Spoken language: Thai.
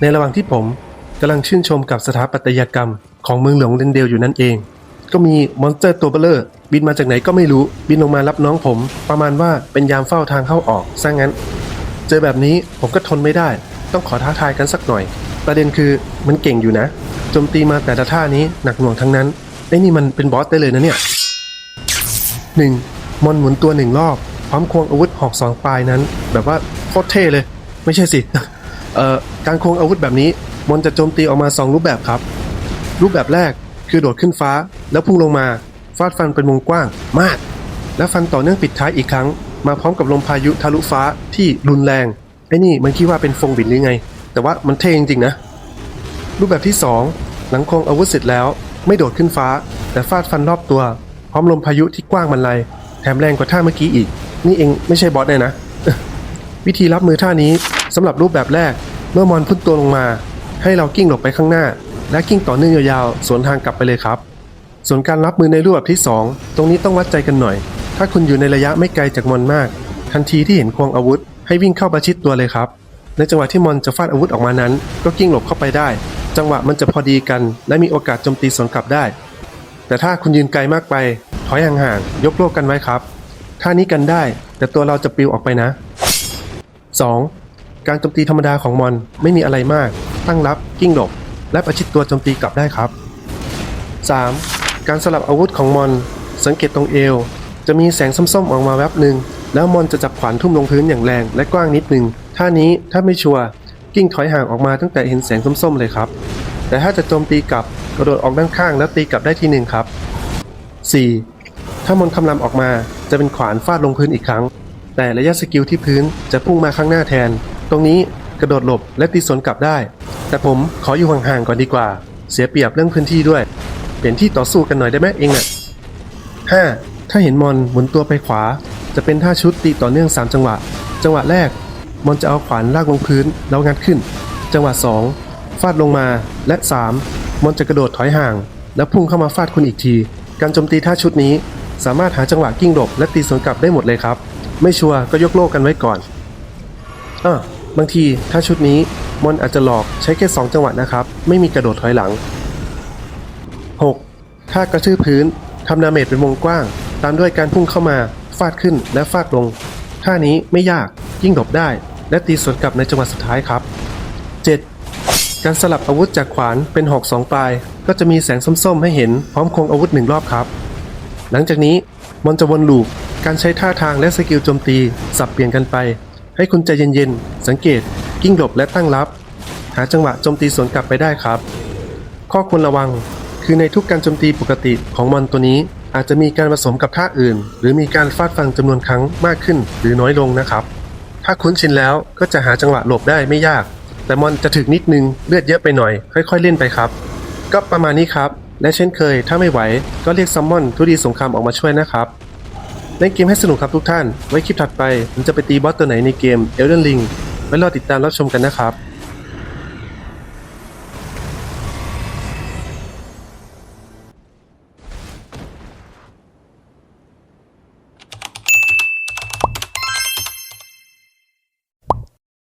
ในระหว่างที่ผมกำลังชื่นชมกับสถาปัตยกรรมของเมืองหลวงเดนเดลอยู่นั่นเอง ก็มีมอนสเตอร์ตัวเบลเลอร์บินมาจากไหนก็ไม่รู้บินลงมารับน้องผม ประมาณว่าเป็นยามเฝ้าทางเข้าออกซะงั้น เจอแบบนี้ผมก็ทนไม่ได้ ต้องขอท้าทายกันสักหน่อย ประเด็นคือมันเก่งอยู่นะโจมตีมาแต่ละท่านี้หนักหน่วงทั้งนั้นไอ้นี่มันเป็นบอสได้เลยนะเนี่ย 1. มอนหมุนตัวหนึ่งรอบพร้อมควงอาวุธหอกสองปลายนั้น แบบว่าโคตรเท่เลย ไม่ใช่สิ เอ่อการควงอาวุธแบบนี้มอนจะโจมตีออกมา 2 รูปแบบครับ รูปแบบแรกคือโดดขึ้นฟ้าแล้วพุ่งลงมาฟาดฟันเป็นวงกว้างมาก และฟันต่อเนื่องปิดท้ายอีกครั้ง มาพร้อมกับลมพายุทะลุฟ้าที่รุนแรงไอ้นี่มันคิดว่าเป็นฟงบินหรือไง แต่ว่ามันเท่จริงๆนะ รูปแบบที่ 2 หลังควงอาวุธเสร็จแล้ว ไม่โดดขึ้นฟ้า แต่ฟาดฟันรอบตัว พร้อมลมพายุที่กว้างบรรลัยแถมแรงกว่าท่าเมื่อกี้อีก นี่เองไม่ใช่บอสเลยนะ วิธีรับมือท่านี้สำหรับรูปแบบแรก เมื่อมอนพุ่งตัวลงมา ให้เรากิ้งหลบไปข้างหน้า และกิ้งต่อเนื่องยาวๆ สวนทางกลับไปเลยครับ ส่วนการรับมือในรูปแบบที่ 2 ตรงนี้ต้องวัดใจกันหน่อย ถ้าคุณอยู่ในระยะไม่ไกลจากมอนมาก ทันทีที่เห็นควงอาวุธ ให้วิ่งเข้าประชิดตัวเลยครับ ในจังหวะที่มอนจะฟาดอาวุธออกมานั้น ก็กิ้งหลบเข้าไปได้ จังหวะมันจะพอดีกัน และมีโอกาสโจมตีสวนกลับได้ แต่ถ้าคุณยืนไกลมากไปถอยห่างๆยกโลกกันไว้ครับท่านี้กันได้ แต่ตัวเราจะปลิวออกไปนะ 2. การโจมตีธรรมดาของมอนไม่มีอะไรมาก ตั้งรับกิ้งหลบและประชิดตัวโจมตีกลับได้ครับ 3. การสลับอาวุธของมอน สังเกตตรงเอว จะมีแสงส้มๆออกมาแวบหนึ่งแล้วมอนจะจับขวานทุ่มลงพื้นอย่างแรงและกว้างนิดหนึ่งท่านี้ถ้าไม่ชัวร์กิ้งถอยห่างออกมาตั้งแต่เห็นแสงส้มๆเลยครับ แต่ถ้าจะโจมตีกลับกระโดดออกด้านข้างแล้วตีกลับได้ทีหนึ่งครับ 4. ถ้ามอนคำรามออกมาจะเป็นขวานฟาดลงพื้นอีกครั้ง แต่ระยะสกิลที่พื้นจะพุ่งมาข้างหน้าแทน ตรงนี้กระโดดหลบและตีสวนกลับได้ แต่ผมขออยู่ห่างๆก่อนดีกว่า เสียเปรียบเรื่องพื้นที่ด้วย เปลี่ยนที่ต่อสู้กันหน่อยได้ไหมเองน่ะ 5. ถ้าเห็นมอนหมุนตัวไปขวา จะเป็นท่าชุดตีต่อเนื่อง 3 จังหวะ จังหวะแรก มอนจะเอาขวานลากลงพื้นแล้วงัดขึ้น จังหวะ 2 ฟาดลงมา และ 3 มอนจะกระโดดถอยห่าง แล้วพุ่งเข้ามาฟาดคุณอีกที การโจมตีท่าชุดนี้ สามารถหาจังหวะกิ้งหลบและตีสวนกลับได้หมดเลยครับ ไม่ชัวร์ก็ยกโลกกันไว้ก่อนอะ บางทีถ้าชุดนี้มอนอาจจะหลอกใช้แค่ 2 จังหวะนะครับ ไม่มีกระโดดถอยหลัง 6. ถ้ากระชืบพื้นทำดาเมจเป็นวงกว้าง ตามด้วยการพุ่งเข้ามา ฟาดขึ้นและฟาดลงท่านี้ไม่ยากยิ่งหลบได้ และตีสวนกลับในจังหวะสุดท้ายครับ 7. การสลับอาวุธจากขวานเป็นหอกสองปลาย ก็จะมีแสงส้มๆ ให้เห็นพร้อมคงอาวุธหนึ่งรอบครับ หลังจากนี้มอนจะวนลูปการใช้ท่าทางและสกิลโจมตีสับเปลี่ยนกันไป ให้คุณใจเย็นๆ สังเกต กิ้งหลบและตั้งรับ หาจังหวะโจมตีสวนกลับไปได้ครับ ข้อควรระวัง คือในทุกการโจมตีปกติของมอนตัวนี้ อาจจะมีการผสมกับท่าอื่น หรือมีการฟาดฟันจำนวนครั้งมากขึ้นหรือน้อยลงนะครับ ถ้าคุ้นชินแล้วก็จะหาจังหวะหลบได้ไม่ยาก แต่มอนจะถึกนิดนึงเลือดเยอะไปหน่อย ค่อย ๆ เล่นไปครับ ก็ประมาณนี้ครับ และเช่นเคย ถ้าไม่ไหวก็เรียกซัมมอนทุดีสงครามออกมาช่วยนะครับ เล่นเกมให้สนุกครับทุกท่าน ไว้คลิปถัดไปผมจะไปตีบอสตัวไหนในเกม Elden Ring ไว้รอติดตามรับชมกันนะครับ